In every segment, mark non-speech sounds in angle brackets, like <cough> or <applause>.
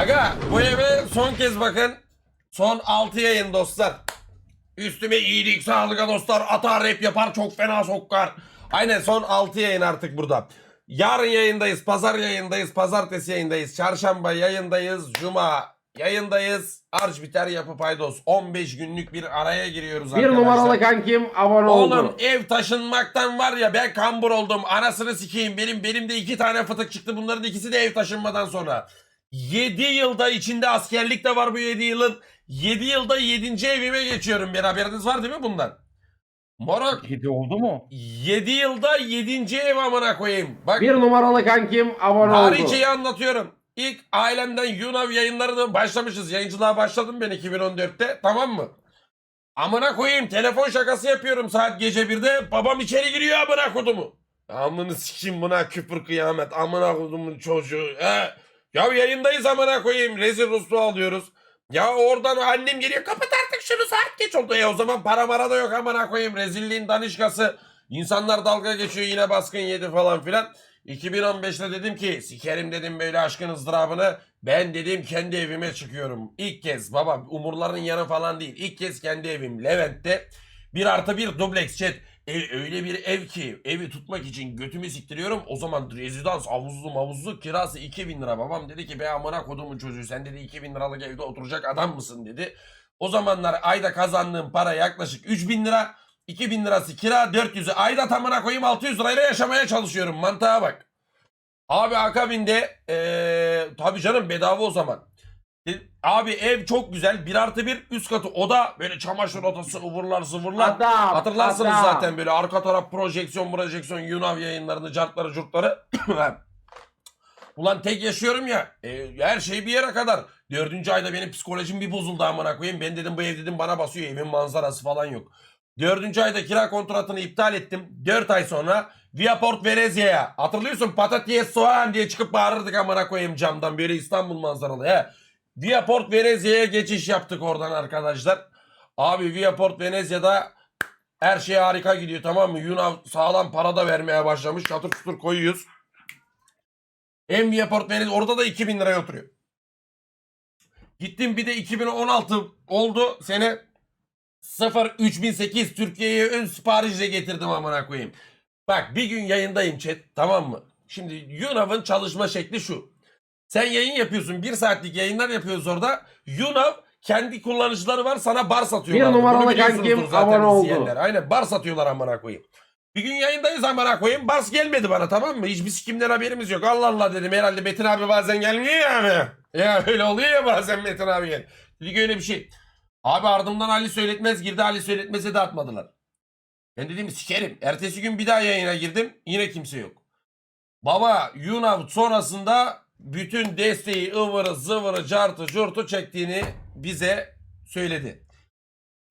Aga bu eve son kez bakın. Son 6 yayın dostlar. Üstüme iyilik, sağlık dostlar. Atar rap yapar çok fena sokar. Aynen son 6 yayın artık burada. Yarın yayındayız, pazar yayındayız, pazartesi yayındayız, çarşamba yayındayız, cuma yayındayız. Arş biter yapı paydos. 15 günlük bir araya giriyoruz Bir arkadaşlar. numaralı kankim abone Oğlum oldu. ev taşınmaktan var ya ben kambur oldum. Anasını sikeyim. Benim benim de iki tane fıtık çıktı. Bunların ikisi de ev taşınmadan sonra. 7 yılda içinde askerlik de var bu 7 yılın. 7 yılda 7. evime geçiyorum. Bir haberiniz var değil mi bundan? Moruk Kedi oldu mu? 7 yılda 7. ev amına koyayım. Bak Bir numaralı kankim abone oldu. Tarihçeyi anlatıyorum. İlk ailemden Yunav yayınlarına başlamışız. Yayıncılığa başladım ben 2014'te. Tamam mı? Amına koyayım telefon şakası yapıyorum saat gece birde. Babam içeri giriyor amına kodumu. Amını sikeyim buna küfür kıyamet. Amına kodumun çocuğu. He. Ya yayındayız amına koyayım. Rezil ruslu alıyoruz. Ya oradan annem geliyor kapat artık şunu saat geç oldu. E o zaman para mara da yok amına koyayım. Rezilliğin danışkası. İnsanlar dalga geçiyor yine baskın yedi falan filan. 2015'te dedim ki sikerim dedim böyle aşkın ızdırabını. Ben dedim kendi evime çıkıyorum. İlk kez baba umurların yanı falan değil. İlk kez kendi evim Levent'te. Bir artı bir dubleks chat. Ev, öyle bir ev ki evi tutmak için götümü siktiriyorum. O zaman rezidans havuzlu mavuzlu kirası 2000 lira. Babam dedi ki be amına kodumun çocuğu sen dedi 2000 liralık evde oturacak adam mısın dedi. O zamanlar ayda kazandığım para yaklaşık 3000 lira. 2000 lirası kira 400'ü ayda tamına koyayım 600 lirayla yaşamaya çalışıyorum mantığa bak. Abi akabinde eee tabii canım bedava o zaman. E, Abi ev çok güzel. Bir artı bir üst katı oda böyle çamaşır odası ıvırlar zıvırlar. Adam, Hatırlarsınız adam. zaten böyle arka taraf projeksiyon projeksiyon Yunav yayınlarını cartları curtları. <coughs> Ulan tek yaşıyorum ya e, her şey bir yere kadar. Dördüncü ayda benim psikolojim bir bozuldu amına koyayım. Ben dedim bu ev dedim bana basıyor evin manzarası falan yok. Dördüncü ayda kira kontratını iptal ettim. Dört ay sonra Viaport Venezia'ya. Hatırlıyorsun patates soğan diye çıkıp bağırırdık amına koyayım camdan böyle İstanbul manzaralı. He. Viaport Venezia'ya geçiş yaptık oradan arkadaşlar. Abi Viaport Venezia'da her şey harika gidiyor tamam mı? Yunav sağlam para da vermeye başlamış. Çatır çutur koyuyoruz. Hem Viaport Venezia orada da 2000 liraya oturuyor. Gittim bir de 2016 oldu sene 0 3008 Türkiye'ye ön siparişle getirdim amına koyayım. Bak bir gün yayındayım chat tamam mı? Şimdi Yunav'ın çalışma şekli şu. Sen yayın yapıyorsun. Bir saatlik yayınlar yapıyoruz orada. Yunav kendi kullanıcıları var sana bar satıyorlar. Bir numaralı kankim abone oldu. Aynen bar satıyorlar amına koyayım. Bir gün yayındayız amına koyayım. Bars gelmedi bana tamam mı? Hiçbir sikimden haberimiz yok. Allah Allah dedim. Herhalde Metin abi bazen gelmiyor yani. Ya öyle oluyor ya bazen Metin abi gel. Dedik öyle bir şey. Abi ardımdan Ali Söyletmez girdi. Ali Söyletmez'e de atmadılar. Ben dedim sikerim. Ertesi gün bir daha yayına girdim. Yine kimse yok. Baba Yunav sonrasında bütün desteği ıvırı zıvırı cartı curtu çektiğini bize söyledi.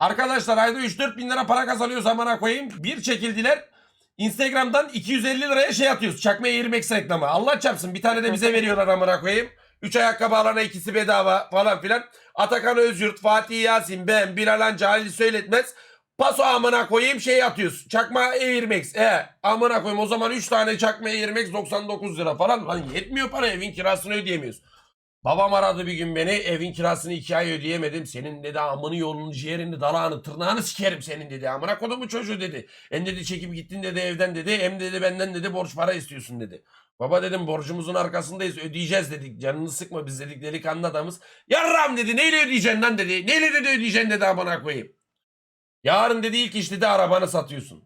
Arkadaşlar ayda 3-4 bin lira para kazanıyor zamana koyayım. Bir çekildiler. Instagram'dan 250 liraya şey atıyoruz. Çakma Airmax reklamı. Allah çarpsın bir tane de bize veriyorlar amına koyayım. 3 ayakkabı alana ikisi bedava falan filan. Atakan Özyurt, Fatih Yasin, ben, Bilal Anca, Ali Söyletmez. Paso amına koyayım şey atıyoruz. Çakma Airmax. E amına koyayım o zaman 3 tane çakma Airmax 99 lira falan. Lan yetmiyor para evin kirasını ödeyemiyoruz. Babam aradı bir gün beni evin kirasını iki ay ödeyemedim. Senin dedi amını yolunu ciğerini dalağını tırnağını sikerim senin dedi. Amına kodumu çocuğu dedi. Hem dedi çekip gittin dedi evden dedi. Hem dedi benden dedi borç para istiyorsun dedi. Baba dedim borcumuzun arkasındayız ödeyeceğiz dedik. Canını sıkma biz dedik delikanlı adamız. Yarram dedi neyle ödeyeceksin lan dedi. Neyle dedi ödeyeceksin dedi amına koyayım. Yarın dedi ilk iş dedi arabanı satıyorsun.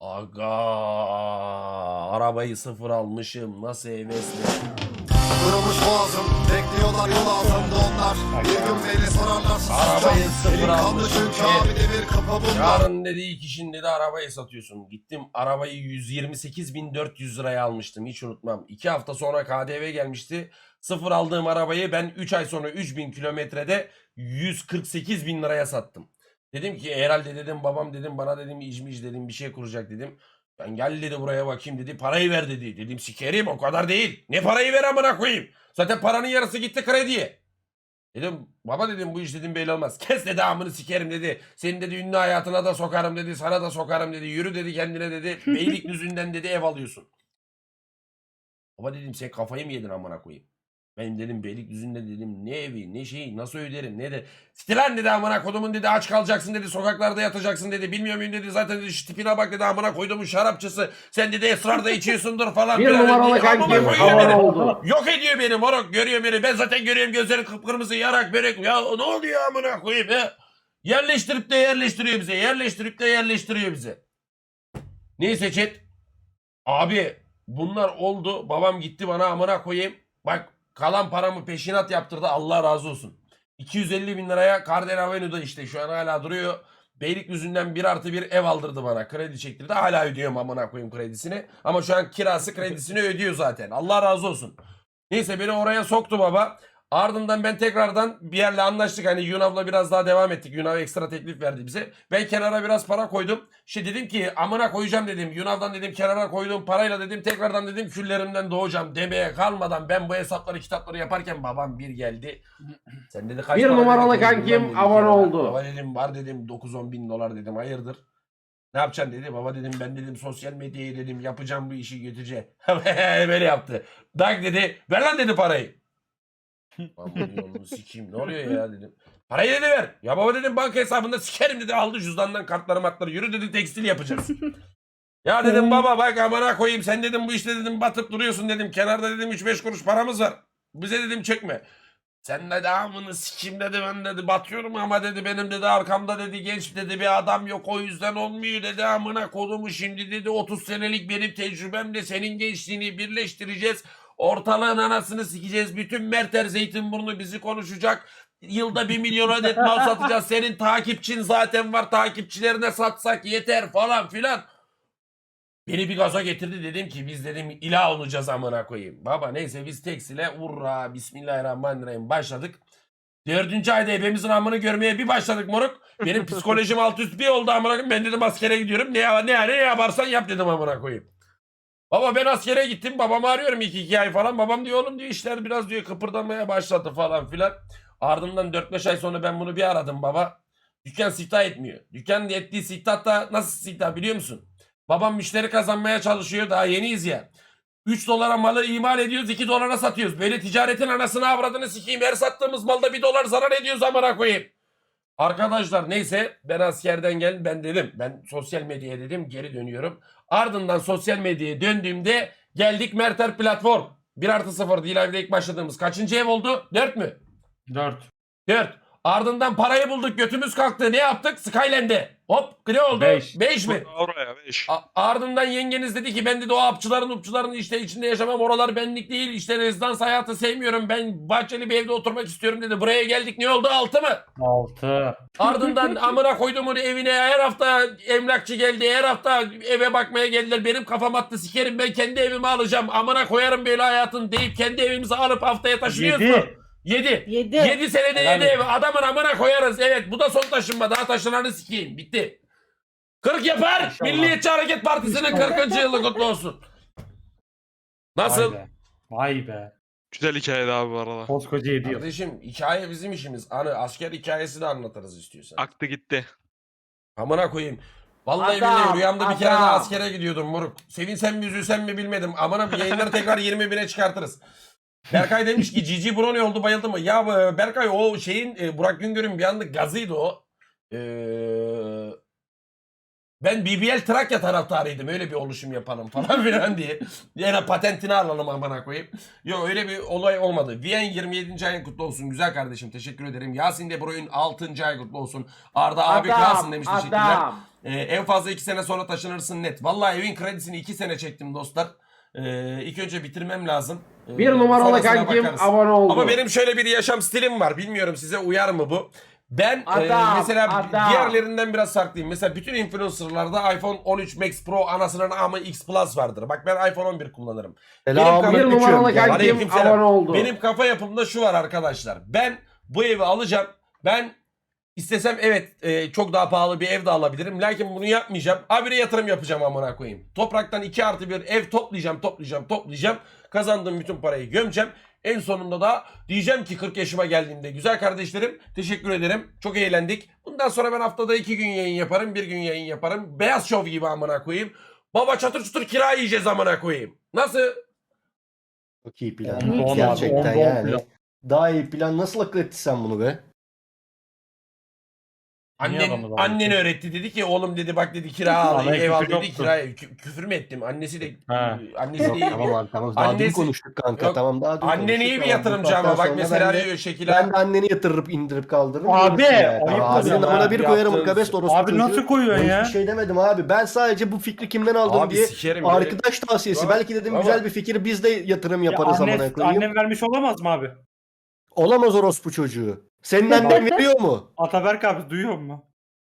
Aga arabayı sıfır almışım nasıl hevesli. Kırılmış boğazım Bekliyorlar yol altında onlar Bir gün beni sorarlar Arabayı sıfır Elim kanlı almış. çünkü abi demir kapı bunlar Yarın dedi ilk işin dedi arabayı satıyorsun. Gittim arabayı 128.400 liraya almıştım hiç unutmam. 2 hafta sonra KDV gelmişti. Sıfır aldığım arabayı ben 3 ay sonra 3000 kilometrede 148 bin liraya sattım. Dedim ki herhalde dedim babam dedim bana dedim içmiş dedim bir şey kuracak dedim. Ben gel dedi buraya bakayım dedi parayı ver dedi. Dedim sikerim o kadar değil. Ne parayı ver amına koyayım. Zaten paranın yarısı gitti krediye. Dedim baba dedim bu iş dedim belli olmaz. Kes dedi amını sikerim dedi. Senin dedi ünlü hayatına da sokarım dedi. Sana da sokarım dedi. Yürü dedi kendine dedi. <laughs> Beylikdüzü'nden dedi ev alıyorsun. Baba dedim sen kafayı mı yedin amına koyayım? Ben dedim Beylikdüzü'nde dedim ne evi ne şeyi nasıl öderim ne de. Stilen dedi amına kodumun dedi aç kalacaksın dedi sokaklarda yatacaksın dedi. Bilmiyor muyum dedi zaten dedi şu tipine bak dedi amına koyduğumun şarapçısı. Sen dedi esrarda içiyorsundur falan. Bir numaralı beni. oldu. Yok ediyor beni moruk görüyor beni. Ben zaten görüyorum gözleri kıpkırmızı yarak börek. Ya ne oluyor amına koyayım ya. Yerleştirip de yerleştiriyor bize. Yerleştirip de yerleştiriyor bize. Neyse chat. Abi bunlar oldu. Babam gitti bana amına koyayım. Bak kalan paramı peşinat yaptırdı. Allah razı olsun. 250 bin liraya Cardin Avenue'da işte şu an hala duruyor. Beylikdüzü'nden bir artı bir ev aldırdı bana. Kredi çektirdi. Hala ödüyorum amına koyayım kredisini. Ama şu an kirası kredisini ödüyor zaten. Allah razı olsun. Neyse beni oraya soktu baba. Ardından ben tekrardan bir yerle anlaştık. Hani Yunav'la biraz daha devam ettik. Yunav ekstra teklif verdi bize. Ben kenara biraz para koydum. İşte dedim ki amına koyacağım dedim. Yunav'dan dedim kenara koyduğum parayla dedim tekrardan dedim küllerimden doğacağım demeye kalmadan ben bu hesapları kitapları yaparken babam bir geldi. Sen dedi kaç Bir para numaralı dedim, kankim "Ben," dedi, abone kenara. oldu. Baba dedim var dedim 9-10 bin dolar dedim hayırdır. Ne yapacaksın dedi. Baba dedim ben dedim sosyal medyayı dedim yapacağım bu işi götüreceğim. <laughs> Böyle yaptı. Dak dedi ver lan dedi parayı. Aman yolunu sikeyim ne oluyor ya dedim. Parayı dedi ver. Ya baba dedim banka hesabında sikerim dedi. Aldı cüzdandan kartları martları yürü dedi tekstil yapacağız. ya dedim baba bak amına koyayım sen dedim bu işte dedim batıp duruyorsun dedim. Kenarda dedim 3-5 kuruş paramız var. Bize dedim çekme. Sen dedi amını sikim dedi ben dedi batıyorum ama dedi benim dedi arkamda dedi genç dedi bir adam yok o yüzden olmuyor dedi amına kodumu şimdi dedi 30 senelik benim tecrübemle senin gençliğini birleştireceğiz. Ortalığın anasını sikeceğiz. Bütün Merter Zeytinburnu bizi konuşacak. Yılda bir milyon adet mal satacağız. Senin takipçin zaten var. Takipçilerine satsak yeter falan filan. Beni bir gaza getirdi dedim ki biz dedim ilah olacağız amına koyayım. Baba neyse biz tekstile urra bismillahirrahmanirrahim başladık. Dördüncü ayda ebemizin amını görmeye bir başladık moruk. Benim psikolojim alt üst bir oldu amına koyayım. Ben dedim askere gidiyorum. Ne, ne, ne, yaparsan yap dedim amına koyayım. Baba ben askere gittim. Babamı arıyorum iki iki ay falan. Babam diyor oğlum diyor işler biraz diyor kıpırdamaya başladı falan filan. Ardından 4-5 ay sonra ben bunu bir aradım baba. Dükkan siftah etmiyor. Dükkan ettiği siftah da nasıl siftah biliyor musun? Babam müşteri kazanmaya çalışıyor. Daha yeniyiz ya. 3 dolara malı imal ediyoruz 2 dolara satıyoruz. Böyle ticaretin anasını avradını sikeyim. Her sattığımız malda 1 dolar zarar ediyoruz amına koyayım. Arkadaşlar neyse ben askerden gel ben dedim. Ben sosyal medyaya dedim geri dönüyorum. Ardından sosyal medyaya döndüğümde geldik Merter platform. 1 artı 0 D-Live'de ilk başladığımız kaçıncı ev oldu? 4 mü? 4. 4. Ardından parayı bulduk götümüz kalktı. Ne yaptık? Skyland'e. Hop ne oldu? Beş. 5 mi? Oraya 5. A- ardından yengeniz dedi ki ben dedi o apçıların upçuların işte içinde yaşamam oralar benlik değil işte rezidans hayatı sevmiyorum ben bahçeli bir evde oturmak istiyorum dedi buraya geldik ne oldu altı mı? 6. <laughs> Ardından amına koyduğumun evine her hafta emlakçı geldi her hafta eve bakmaya geldiler benim kafam attı sikerim ben kendi evimi alacağım amına koyarım böyle hayatın deyip kendi evimizi alıp haftaya taşınıyoruz mu? 7. 7. Yedi. 7 senede Helal 7 ev. Adamın amına koyarız. Evet bu da son taşınma. Daha taşınanı sikeyim. Bitti. 40 yapar. İnşallah. Milliyetçi Hareket Partisi'nin 40. yılı kutlu olsun. Nasıl? Vay be. Vay be. Güzel hikayeydi abi bu arada. Koskoca 7 yıl. Kardeşim hikaye bizim işimiz. Anı asker hikayesi de anlatırız istiyorsan. Aktı gitti. Amına koyayım. Vallahi Adam, billahi rüyamda bir kere daha adam. askere gidiyordum moruk. Sevinsem mi üzülsem mi bilmedim. Amına bir yayınları tekrar 20 bine çıkartırız. Berkay demiş ki Cici Brony oldu bayıldı mı? Ya e, Berkay o şeyin e, Burak Güngör'ün bir anlık gazıydı o. Eee ben BBL Trakya taraftarıydım. Öyle bir oluşum yapalım falan <laughs> filan diye. Yine patentini alalım amına koyayım. Yok öyle bir olay olmadı. Viyen 27. ayın kutlu olsun. Güzel kardeşim teşekkür ederim. Yasin De Bruyne 6. ay kutlu olsun. Arda abi kralsın demiş teşekkürler. adam. Ee, en fazla 2 sene sonra taşınırsın net. Vallahi evin kredisini 2 sene çektim dostlar. Ee, ilk önce bitirmem lazım. Ee, Bir numaralı sonrasına kankim bakarız. abone oldu. Ama benim şöyle bir yaşam stilim var. Bilmiyorum size uyar mı bu? Ben e, Adam, mesela adam. diğerlerinden biraz farklıyım. Mesela bütün influencerlarda iPhone 13 Max Pro anasının ama X Plus vardır. Bak ben iPhone 11 kullanırım. Benim Bir numaralı Aleyküm kankim abone oldu. Benim kafa yapımda şu var arkadaşlar. Ben bu evi alacağım. Ben istesem evet e, çok daha pahalı bir ev de alabilirim. Lakin bunu yapmayacağım. Habire yatırım yapacağım amına koyayım. Topraktan 2 artı bir ev toplayacağım, toplayacağım, toplayacağım. Kazandığım bütün parayı gömeceğim. En sonunda da diyeceğim ki 40 yaşıma geldiğimde güzel kardeşlerim teşekkür ederim. Çok eğlendik. Bundan sonra ben haftada 2 gün yayın yaparım, bir gün yayın yaparım. Beyaz şov gibi amına koyayım. Baba çatır çutur kira yiyeceğiz amına koyayım. Nasıl? Çok iyi plan. Gerçekten yani. Daha iyi plan. Nasıl akıl ettin sen bunu be? Annen, adamı daha annen öğretti dedi ki oğlum dedi bak dedi kira al Bana ev al küfür dedi yoktu. kiraya Kü- küfür mü ettim annesi de Ha. annesi Yok de tamam abi tamam. Daha dün Annesi- konuştuk kanka. Yok, tamam daha dün annen konuştuk, iyi bir tamam. Bu yatırımcı ama saatten bak sonra mesela ben de- diyor Ben de anneni yatırıp indirip kaldırırım. Abi, görürsün yani. ayıp Tamam, oluyor Ağzını ama ona bir koyarım kabest orospu Abi çocuğu. nasıl koyuyorsun Ben ya? Hiçbir şey demedim abi. Ben sadece bu fikri kimden aldım abi diye sikerim ya. arkadaş tavsiyesi. Ama- Belki dedim ama- güzel bir fikir biz de yatırım Ya yaparız anne, amına koyayım. annem vermiş olamaz mı abi? Olamaz orospu çocuğu. Senin annen veriyor mu? Ataberk abi duyuyor mu?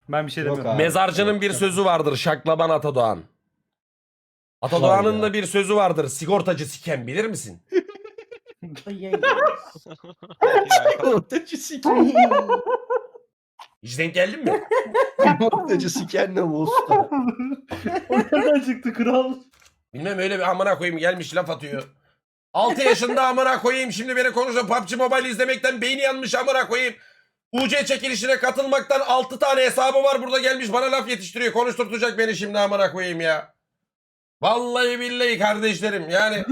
Ben bir şey Yok demiyorum. abi. Mezarcının bir sözü vardır Şaklaban Atadoğan. Vay Atadoğan'ın be. da bir sözü vardır sigortacı siken bilir misin? <laughs> Ortacı siken. Hiç denk geldin mi? <laughs> Ortacı siken ne bu usta? <laughs> O çıktı kral? Bilmem öyle bir amına koyayım gelmiş laf atıyor. 6 yaşında amına koyayım şimdi beni konuşuyor. PUBG Mobile izlemekten beyni yanmış amına koyayım. UC çekilişine katılmaktan 6 tane hesabı var burada gelmiş bana laf yetiştiriyor. Konuşturtacak beni şimdi amına koyayım ya. Vallahi billahi kardeşlerim yani.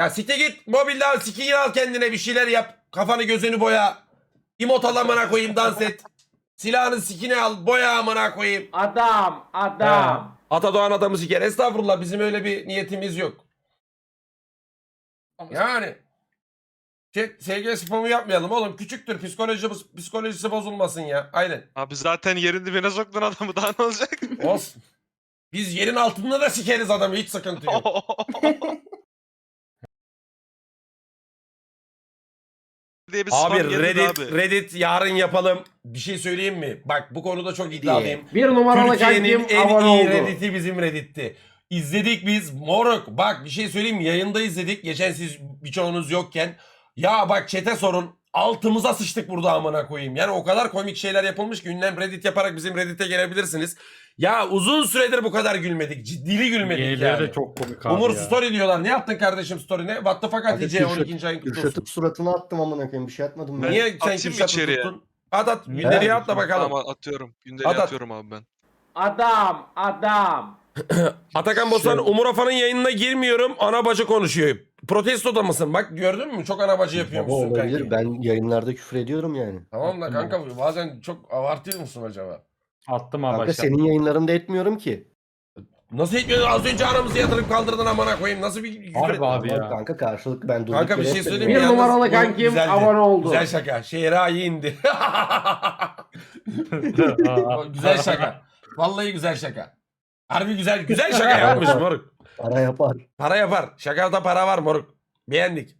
Ya site git mobilde al skin al kendine bir şeyler yap. Kafanı gözünü boya. Emot al amına koyayım dans et. Silahını sikini al boya amına koyayım. Adam, adam. Atadoğan adamı siker. Estağfurullah bizim öyle bir niyetimiz yok. Yani. SG spamu yapmayalım oğlum. Küçüktür. Psikolojimiz, psikolojisi bozulmasın ya. Aynen. Abi zaten yerin dibine soktun adamı daha ne olacak? <laughs> Olsun. Biz yerin altında da sikeriz adamı. Hiç sıkıntı yok. <laughs> diye bir spam Abi Reddit, abi. Reddit yarın yapalım. Bir şey söyleyeyim mi? Bak bu konuda çok iddialıyım. Bir numaralı Türkiye'nin en iyi oldu. Reddit'i bizim Reddit'ti. İzledik biz. Moruk bak bir şey söyleyeyim mi? Yayında izledik. Geçen siz birçoğunuz yokken. Ya bak çete sorun. Altımıza sıçtık burada amına koyayım. Yani o kadar komik şeyler yapılmış ki ünlem Reddit yaparak bizim Reddit'e gelebilirsiniz. Ya uzun süredir bu kadar gülmedik. Ciddili gülmedik Yenileri yani. de çok komik abi Umur ya. story diyorlar. Ne yaptın kardeşim story ne? What the fuck Hatice Kürşat- 12. ayın kutlu olsun. Kürşat'ın suratına attım amına koyayım bir şey atmadım ben. Niye sen Atayım mı Kürşat'ı içeriye? tuttun? At at. Gündeliğe He. at da bakalım. Tamam atıyorum. Gündeliğe At, at. atıyorum abi ben. Adam, adam. <clears throat> Atakan Bosan Şey- Umur Afan'ın yayınına girmiyorum. Ana bacı konuşuyor. Protestoda mısın? Bak gördün mü? Çok ana bacı Baba yapıyormuşsun olabilir. kanki. Ben yayınlarda küfür ediyorum yani. Tamam da kanka bazen çok abartıyor musun acaba? Attım abi Kanka aşağı. senin yayınlarında etmiyorum ki. Nasıl etmiyorsun? Az önce aramızı yatırıp kaldırdın amına koyayım. Nasıl bir küfür Harbi ettin? abi Ama ya. Kanka karşılık ben durduk Kanka bir yere şey söyleyeyim mi? Bir. Yalnız numaralı bu kankim güzeldi. abone oldu. Güzel şaka. Şehra iyi indi. <laughs> güzel şaka. Vallahi güzel şaka. Harbi güzel güzel <laughs> şaka yapmış moruk. Para yapar. Para yapar. Şakada para var moruk. Beğendik.